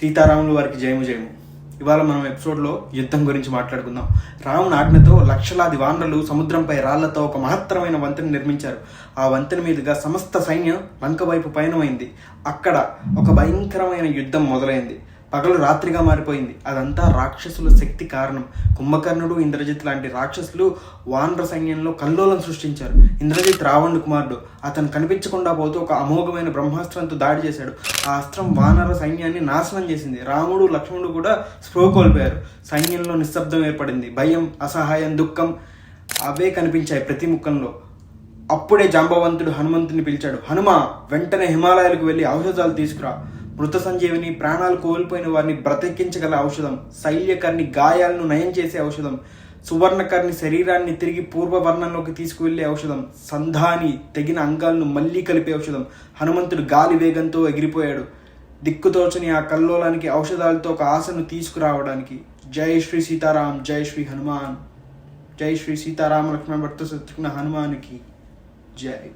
సీతారాములు వారికి జయము జయము. ఇవాళ మనం ఎపిసోడ్లో యుద్ధం గురించి మాట్లాడుకుందాం. రాముని ఆజ్ఞతో లక్షలాది వానరులు సముద్రంపై రాళ్ళతో ఒక మహత్తరమైన వంతెన నిర్మించారు. ఆ వంతెన మీదుగా సమస్త సైన్యం లంక వైపు పయనమైంది. అక్కడ ఒక భయంకరమైన యుద్ధం మొదలైంది. పగలు రాత్రిగా మారిపోయింది. అదంతా రాక్షసుల శక్తి కారణం. కుంభకర్ణుడు ఇంద్రజిత్ లాంటి రాక్షసులు వానర సైన్యంలో కల్లోలం సృష్టించారు. ఇంద్రజిత్ రావణుడు కుమారుడు. అతను కనిపించకుండా పోతూ ఒక అమోఘమైన బ్రహ్మాస్త్రంతో దాడి చేశాడు. ఆ అస్త్రం వానర సైన్యాన్ని నాశనం చేసింది. రాముడు లక్ష్మణుడు కూడా స్పృహ కోల్పోయారు. సైన్యంలో నిశ్శబ్దం ఏర్పడింది. భయం అసహాయం దుఃఖం అవే కనిపించాయి ప్రతి ముఖంలో. అప్పుడే జాంబవంతుడు హనుమంతుని పిలిచాడు. హనుమ వెంటనే హిమాలయాలకు వెళ్ళి ఔషధాలు తీసుకురా. మృత సంజీవిని ప్రాణాలు కోల్పోయిన వారిని బ్రతికించగల ఔషధం శైల్యకర్ణి గాయాలను నయం చేసే ఔషధం సువర్ణకర్ణి శరీరాన్ని తిరిగి పూర్వ వర్ణంలోకి తీసుకువెళ్ళే ఔషధం సంధాని తెగిన అంగాలను మళ్ళీ కలిపే ఔషధం హనుమంతుడు గాలి వేగంతో ఎగిరిపోయాడు. దిక్కుతోచని ఆ కల్లోలానికి ఔషధాలతో ఒక ఆశను తీసుకురావడానికి. జై శ్రీ సీతారాం జై శ్రీ హనుమాన్. జై శ్రీ సీతారామ లక్ష్మణ భర్త శత్రుఘ్న హనుమానికి జై.